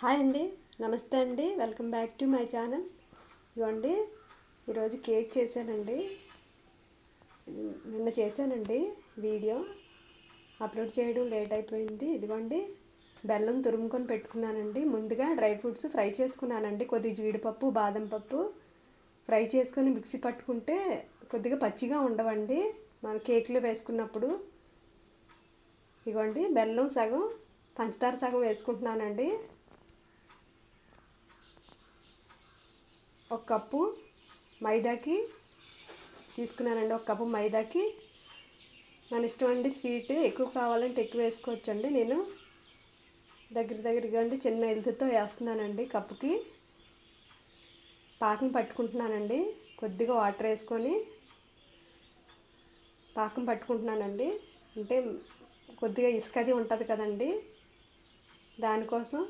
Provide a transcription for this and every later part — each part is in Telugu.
హాయ్ అండి. నమస్తే అండి. Welcome back to my channel. ఇదిగోండి ఈరోజు కేక్ చేశానండి. నిన్న చేశానండి వీడియో. అప్లోడ్ చేయడం లేట్ అయిపోయింది. ఇదిగోండి బెల్లం తురుముకొని పెట్టుకున్నానండి. ముందుగా డ్రై ఫ్రూట్స్ ఫ్రై చేసుకున్నానండి. కొద్దిగా జీడిపప్పు బాదం పప్పు ఫ్రై చేసుకొని మిక్సీ పట్టుకుంటే కొద్దిగా పచ్చిగా ఉండవండి. మన కేక్లో వేసుకున్నప్పుడు. ఇదిగోండి బెల్లం సగం పంచదార సగం వేసుకుంటున్నానండి. ఒక కప్పు మైదాకి తీసుకున్నానండి. ఒక కప్పు మైదాకి. మన ఇష్టం అండి స్వీట్. ఎక్కువ కావాలంటే ఎక్కువ వేసుకోవచ్చండి. నేను దగ్గర దగ్గరగా అండి చిన్న ఎలుతుతో వేస్తున్నానండి కప్పుకి. పాకం పట్టుకుంటున్నానండి. కొద్దిగా వాటర్ వేసుకొని పాకం పట్టుకుంటున్నానండి. అంటే కొద్దిగా ఇసుక అది ఉంటుంది కదండి. దానికోసం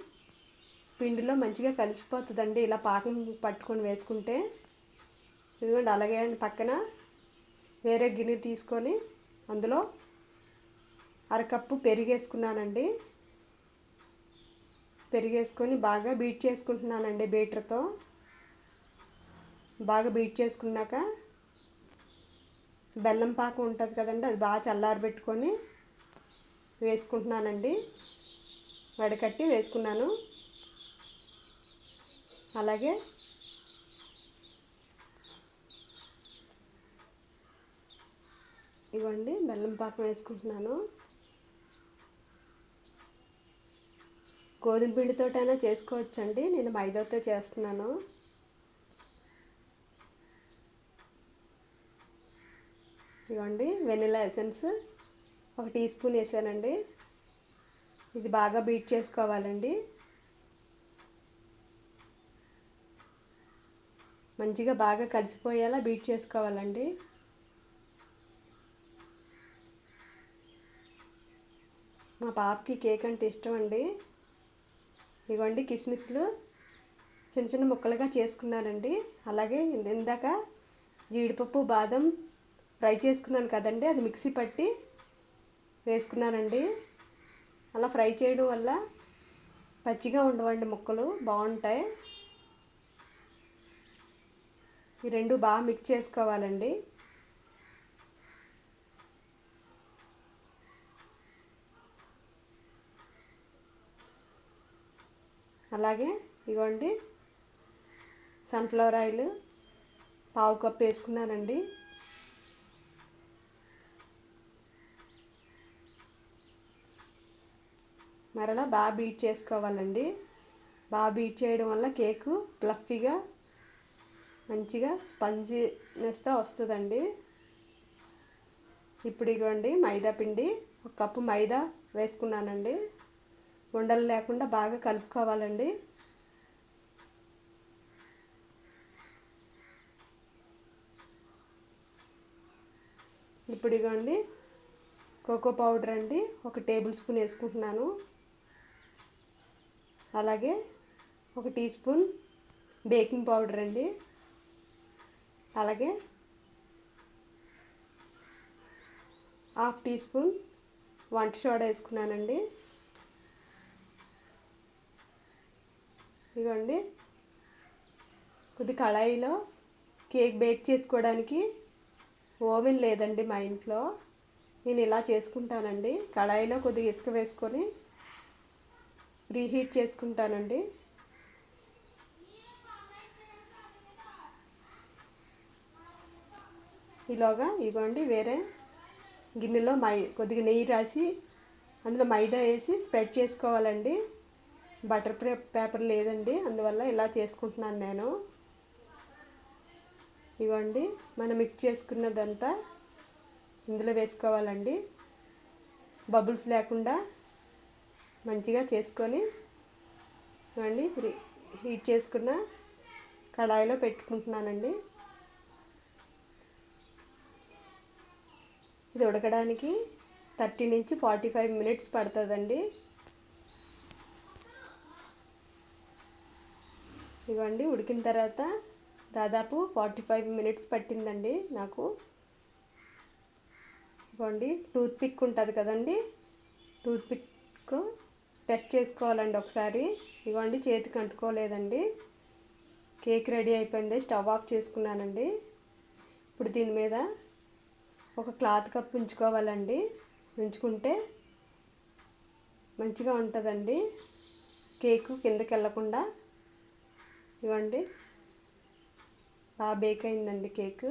పిండిలో మంచిగా కలిసిపోతుందండి. ఇలా పాకం పట్టుకొని వేసుకుంటే. ఇదిగోండి అలాగే పక్కన వేరే గిన్నె తీసుకొని అందులో అరకప్పు పెరిగేసుకున్నానండి. పెరిగేసుకొని బాగా బీట్ చేసుకుంటున్నానండి బీటర్తో. బాగా బీట్ చేసుకున్నాక బెల్లం పాకం ఉంటుంది కదండి అది బాగా చల్లారబెట్టుకొని వేసుకుంటున్నానండి. వడకట్టి వేసుకున్నాను. అలాగే. ఇవ్వండి బెల్లం పాకం వేసుకుంటున్నాను. గోధుమ పిండితోటైనా చేసుకోవచ్చండి నేను మైదాతో చేస్తున్నాను. ఇవ్వండి వెనిలా ఎసెన్స్ ఒక టీ స్పూన్ వేసానండి. ఇది బాగా బీట్ చేసుకోవాలండి. మంచిగా బాగా కలిసిపోయేలా బీట్ చేసుకోవాలండి. మా పాపకి కేక్ అంటే ఇష్టం అండి ఇవ్వండి కిస్మిస్లు చిన్న చిన్న ముక్కలుగా చేసుకున్నానండి. అలాగే ఇందాక జీడిపప్పు బాదం ఫ్రై చేసుకున్నాను కదండి. అది మిక్సీ పట్టి వేసుకున్నానండి. అలా ఫ్రై చేయడం వల్ల పచ్చిగా ఉండవండి ముక్కలు. బాగుంటాయి. ఈ రెండు బాగా మిక్స్ చేసుకోవాలండి. అలాగే ఇగోండి సన్ఫ్లవర్ ఆయిల్ పావు కప్పు వేసుకున్నానండి. మరలా బాగా బీట్ చేసుకోవాలండి. బాగా బీట్ చేయడం వల్ల కేకు ఫ్లఫీగా మంచిగా స్పంజీనెస్తో వస్తుందండి. ఇప్పుడు ఇవ్వండి మైదా పిండి. ఒక కప్పు మైదా వేసుకున్నానండి. ఉండలు లేకుండా బాగా కలుపుకోవాలండి. ఇప్పుడు ఇవ్వండి కోకో పౌడర్ అండి. ఒక టేబుల్ స్పూన్ వేసుకుంటున్నాను. అలాగే ఒక టీ స్పూన్ బేకింగ్ పౌడర్ అండి. అలాగే హాఫ్ టీ స్పూన్ వంట సోడా వేసుకున్నానండి. ఇదిగోండి. కొద్ది కళాయిలో కేక్ బేక్ చేసుకోవడానికి ఓవెన్ లేదండి మా ఇంట్లో. నేను ఇలా చేసుకుంటానండి. కళాయిలో కొద్దిగా ఇసుక వేసుకొని ప్రీహీట్ చేసుకుంటానండి. ఈలోగా ఇగోండి వేరే గిన్నెలో మై కొద్దిగా నెయ్యి రాసి అందులో మైదా వేసి స్ప్రెడ్ చేసుకోవాలండి. బటర్ పేపర్ లేదండి. అందువల్ల ఇలా చేసుకుంటున్నాను నేను. ఇవ్వండి మనం మిక్స్ చేసుకున్నదంతా ఇందులో వేసుకోవాలండి. బబుల్స్ లేకుండా మంచిగా చేసుకొని ఇవ్వండి హీట్ చేసుకున్న కడాయిలో పెట్టుకుంటున్నానండి. ఇది ఉడకడానికి థర్టీ నుంచి ఫార్టీ ఫైవ్ మినిట్స్ పడుతుందండి. ఇవ్వండి ఉడికిన తర్వాత దాదాపు ఫార్టీ ఫైవ్ మినిట్స్ పట్టిందండి నాకు. ఇవ్వండి టూత్ పిక్ ఉంటుంది కదండి టూత్ పిక్ టెస్ట్ చేసుకోవాలండి ఒకసారి. ఇవ్వండి చేతికి అంటుకోలేదండి. కేక్ రెడీ అయిపోయింది స్టవ్ ఆఫ్ చేసుకున్నానండి. ఇప్పుడు దీని మీద ఒక క్లాత్ కప్ ఉంచుకోవాలండి. ఉంచుకుంటే మంచిగా ఉంటుందండి. కేకు కిందకి వెళ్ళకుండా. ఇవ్వండి. బాగా బేక్ అయిందండి కేకు.